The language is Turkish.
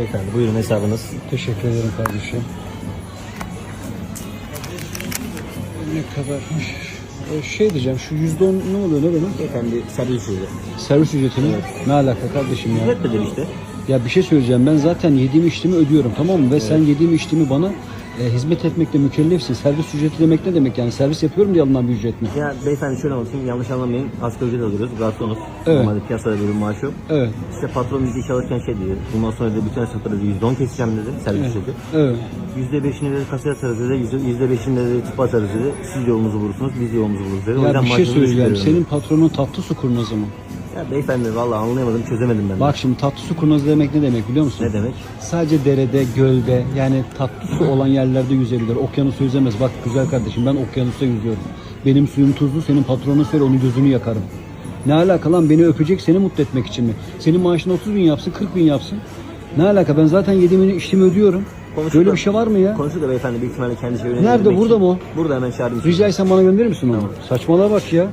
Beyefendi buyurun hesabınız. Teşekkür ederim kardeşim. Ne kadarmış? E, Şey diyeceğim şu yüzde on ne oluyor ne benim? Beyefendi servis ücreti. Servis ücreti mi? Ne alaka kardeşim ya? Ücret nedir işte? Ya bir şey söyleyeceğim ben zaten yediğim içtiğimi ödüyorum tamam mı? Ve sen yediğim içtiğimi bana e, hizmet etmekle mükellefsin. Servis ücreti demek ne demek yani? Servis yapıyorum diye alınan bir ücret mi? Ya beyefendi şöyle anlatayım yanlış anlamayın. Asgari ücret alıyoruz. Garsonuz. Evet. Normalde piyasada bir maaşı yok. Evet. İşte patron bizi işe alırken şey dedi. Bundan sonra dedi bütün hesapları %10 keseceğim dedi. Servis ücreti. Evet. %5'ini dedi kasaya atarız dedi. %5'ini dedi tipa atarız dedi. Siz yolunuzu bulursunuz, biz yolumuzu buluruz dedi. O Ya yüzden bir şey söyleyeceğim. Senin patronun tatlı su kurnazı mı? Ya beyefendi vallahi anlayamadım, çözemedim ben. de. Bak şimdi tatlı su kurnazı demek ne demek biliyor musun? Ne demek? Sadece derede, gölde yani tatlı su olan yerlerde yüzebilir. Okyanusta yüzemez. Bak güzel kardeşim ben okyanusta yüzüyorum. Benim suyum tuzlu senin patronuna söyle onun gözünü yakarım. Ne alaka lan beni öpecek seni mutlu etmek için mi? Senin maaşın 30 bin yapsın 40 bin yapsın. Ne alaka ben zaten yediğimi içtiğimi ödüyorum. Konuşuyor Böyle da- bir şey var mı ya? Konuşuyor da beyefendi büyük ihtimalle kendi şeyini Nerede, burada için- mı o? Burada hemen çağırayım. Rica etsem bana gönderir misin onu? Saçmalığa bak ya.